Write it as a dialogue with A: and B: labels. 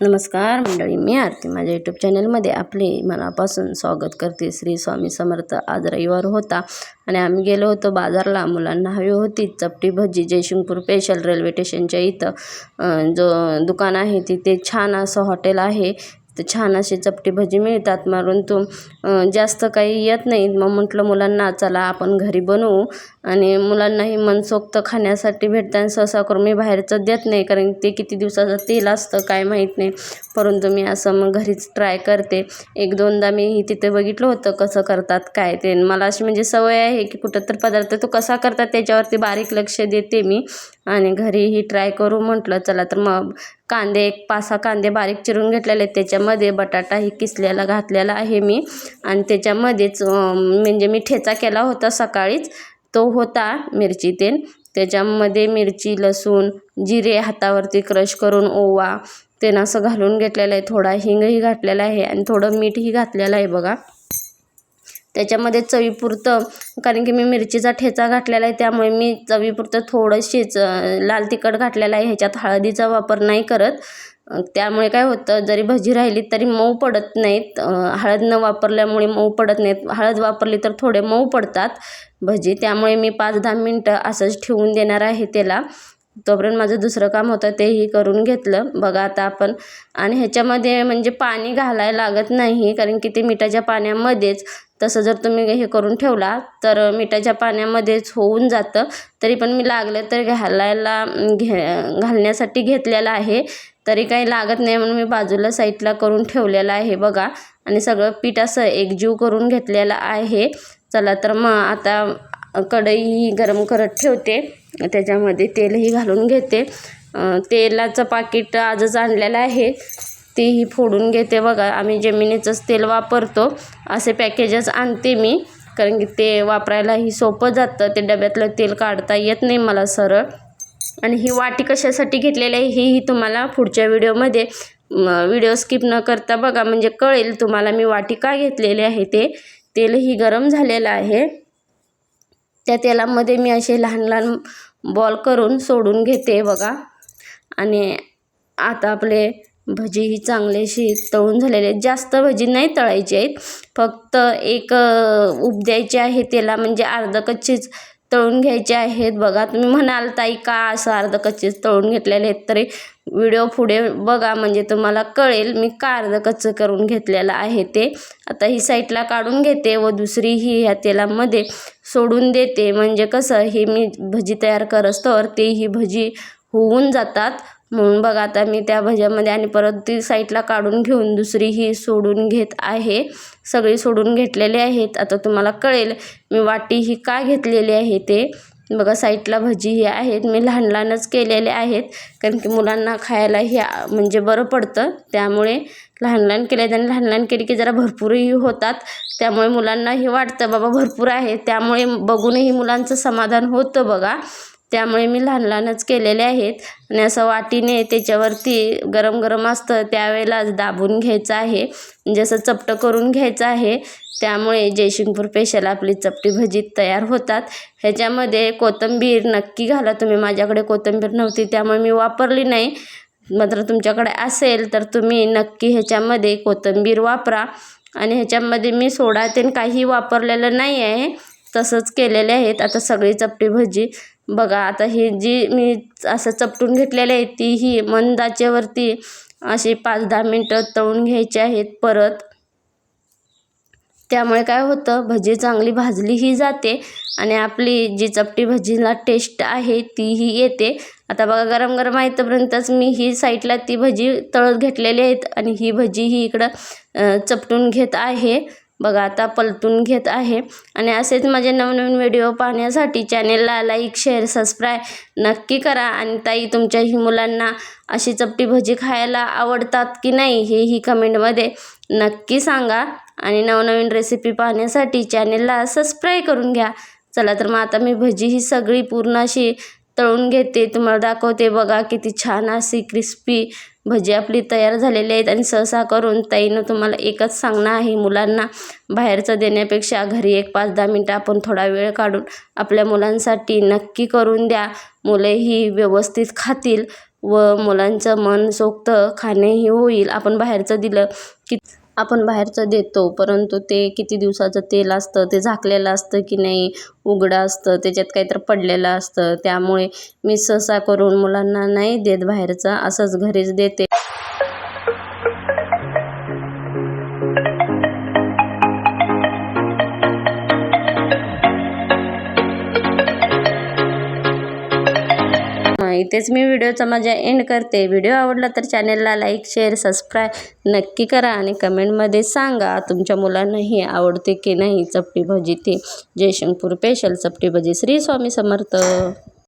A: नमस्कार मंडळी मी आरती. माझ्या यूट्यूब चॅनलमध्ये आपले मनापासून स्वागत करते. श्री स्वामी समर्थ आज रविवार होता आणि आम्ही गेलो होतो बाजारला. मुलांना हवी होती चपटी भजी. जयशिंगपूर स्पेशल रेल्वे स्टेशनच्या इथं जो दुकान आहे तिथे छान असं हॉटेल आहे. तर छान अशी चपटी भजी मिळतात परंतु तो जास्त काही येत नाही. मग म्हटलं मुलांना चला आपण घरी बनवू. आणि मुलांनाही मनसोक्त खाण्यासाठी भेटतं आणि सहसा करून मी बाहेरचं देत नाही कारण ते किती दिवसाचं तेल असतं काय माहीत नाही. परंतु मी असं मग घरीच ट्राय करते. एक दोनदा मी तिथे बघितलं होतं कसं करतात काय ते. मला अशी म्हणजे सवय आहे की कुठं तर पदार्थ तो कसा करतात त्याच्यावरती बारीक लक्ष देते मी. आणि घरीही ट्राय करू म्हटलं चला तर मग कांदे एक पाच सहा कांदे बारीक चिरून घेतलेले आहेत त्याच्यामध्ये बटाटाही किसलेला घातलेला आहे मी. आणि त्याच्यामध्येच म्हणजे मी ठेचा केला होता सकाळीच तो होता मिरची तेन. त्याच्यामध्ये मिरची लसूण जिरे हातावरती क्रश करून ओवा तेन असं घालून घेतलेलं आहे. थोडा हिंगही घातलेला आहे आणि थोडं मीठही घातलेलं आहे बघा. त्याच्यामध्ये चवीपुरतं कारण की मी मिरचीचा ठेचा घातलेला आहे त्यामुळे मी चवीपुरतं थोडंशीच लाल तिखट घातलेलं आहे. ह्याच्यात हळदीचा वापर नाही करत. त्यामुळे काय होतं जरी भजी राहिली तरी मऊ पडत नाहीत. हळद न वापरल्यामुळे मऊ पडत नाहीत. हळद वापरली तर थोडे मऊ पडतात भजी. त्यामुळे मी पाच दहा मिनटं असंच ठेवून देणार आहे त्याला. तोपर्यंत माझं दुसरं काम होतं तेही करून घेतलं. बघा आता आपण आणि ह्याच्यामध्ये म्हणजे पाणी घालायला लागत नाही कारण की ते मिठाच्या पाण्यामध्येच. तसं जर तुम्ही हे करून ठेवला तर मिठाच्या पाण्यामध्येच होऊन जातं. तरी पण मी लागलं तर घालायला घे घालण्यासाठी घेतलेलं आहे. तरी काही लागत नाही म्हणून मी बाजूला साईडला करून ठेवलेलं आहे बघा. आणि सगळं पीठ असं एकजीव करून घेतलेलं आहे. चला तर मग आता कढई गरम करत ठेवते. त्याच्यामध्ये तेलही घालून घेते. तेलाचं पाकिट आजच आणलेलं आहे. तेही फोडून घेते बघा. आम्ही जमिनीचंच तेल वापरतो. असे पॅकेजच आणते मी. कारण की ते वापरायलाही सोपं जातं. ते डब्यातलं तेल काढता येत नाही मला सरळ. आणि ही वाटी कशासाठी घेतलेली आहे हेही तुम्हाला पुढच्या व्हिडिओमध्ये व्हिडिओ स्किप न करता बघा. म्हणजे कळेल तुम्हाला मी वाटी का घेतलेली आहे ते. तेलही गरम झालेलं आहे. त्या तेलामध्ये मी असे लहान लहान बॉल करून सोडून घेते बघा. आणि आता आपले भजी ही चांगलीशी तळून झालेले आहेत. जास्त भजी नाही तळायची आहेत. फक्त एक उब द्यायची आहे त्याला म्हणजे अर्ध कच्चीच तळून घ्यायचे आहेत. बघा तुम्ही म्हणाल ताई का असं अर्ध कच्चेच तळून घेतलेले आहेत? तरी व्हिडिओ पुढे बघा म्हणजे तुम्हाला कळेल मी का अर्ध कच्चं करून घेतलेलं आहे ते? आता ही साईडला काढून घेते व दुसरी ही ह्या तेलामध्ये सोडून देते. म्हणजे कसं हे मी भजी तयार करस्तोवर ते ही भजी होऊन जातात. म्हणून बघा आता मी त्या भज्यामध्ये आणि परत ती साईडला काढून घेऊन दुसरी ही सोडून घेत आहे. सगळी सोडून घेतलेली आहेत. आता तुम्हाला कळेल मी वाटी ही का घेतलेली आहे ते. बघा साईडला भजी ही आहेत. मी लहान लहानच केलेले आहेत. कारण की मुलांना खायला हे म्हणजे बरं पडतं. त्यामुळे लहान लहान केले आणि लहान लहान केली की जरा भरपूरही होतात. त्यामुळे मुलांनाही वाटतं बाबा भरपूर आहे. त्यामुळे बघूनही मुलांचं समाधान होतं बघा. त्यामुळे मी लहान लहानच केलेले आहेत. आणि असं वाटीने त्याच्यावरती गरम गरम असतं त्यावेळेलाच दाबून घ्यायचं आहे. म्हणजे असं चपटं करून घ्यायचं आहे. त्यामुळे जयशिंगपूर पेशाला आपली चपटी भजी तयार होतात. ह्याच्यामध्ये कोथिंबीर नक्की घाला. तुम्ही माझ्याकडे कोथिंबीर नव्हती त्यामुळे मी वापरली नाही. मात्र तुमच्याकडे असेल तर तुम्ही नक्की ह्याच्यामध्ये कोथिंबीर वापरा. आणि ह्याच्यामध्ये मी सोडा तेन काही वापरलेलं नाही आहे. तसंच केलेले आहेत. आता सगळी चपटी भजी बघा आता ही जी मी असं चपटून घेतलेली आहे ती ही मंदाच्यावरती अशी पाच दहा मिनटं तळून घ्यायची आहेत परत. त्यामुळे काय होतं भजी चांगली भाजलीही जाते आणि आपली जी चपटी भजीला टेस्ट आहे तीही येते. आता बघा गरम गरम आहे तोपर्यंतच मी ही साईडला ती भजी तळत घेतलेली आहेत आणि ही भजी ही इकडं चपटून घेत आहे. बघा आता पलटून घेत आहे. आणि असेच माझे नवनवीन व्हिडिओ पाहण्यासाठी चॅनेलला लाईक शेअर सबस्क्राईब नक्की करा. आणि ताई तुमच्याही मुलांना अशी चपटी भजी खायला आवडतात की नाही हेही कमेंटमध्ये नक्की सांगा. आणि नवनवीन रेसिपी पाहण्यासाठी चॅनेलला सबस्क्राईब करून घ्या. चला तर मग आता मी भजी ही सगळी पूर्ण अशी तळून घेते. तुम्हाला दाखवते बघा किती छान अशी क्रिस्पी भजी आपली तयार झालेली आहेत आणि सहसा करून ताईनं तुम्हाला एकच सांगणं आहे. मुलांना बाहेरचं देण्यापेक्षा घरी एक पाच दहा मिनटं आपण थोडा वेळ काढून आपल्या मुलांसाठी नक्की करून द्या. मुलंही व्यवस्थित खातील व मुलांचं मनसोक्त खाणेही होईल. आपण बाहेरचं दिलं की आपण बाहेरचं देतो परंतु ते किती दिवसाचं तेल असतं ते झाकलेलं असतं की नाही उघडं असतं त्याच्यात काहीतरी पडलेलं असतं. त्यामुळे मी सहसा करून मुलांना नाही देत बाहेरचं असंच घरीच देते. इथेच मी व्हिडिओचा माझ्या एंड करते. व्हिडिओ आवडला तर चॅनलला लाईक शेअर सबस्क्राईब नक्की करा आणि कमेंटमध्ये सांगा तुमच्या मुलांनाही आवडते की नाही चपटी भजी ते. जयशंकपूर स्पेशल चपटी भजी. श्री स्वामी समर्थ.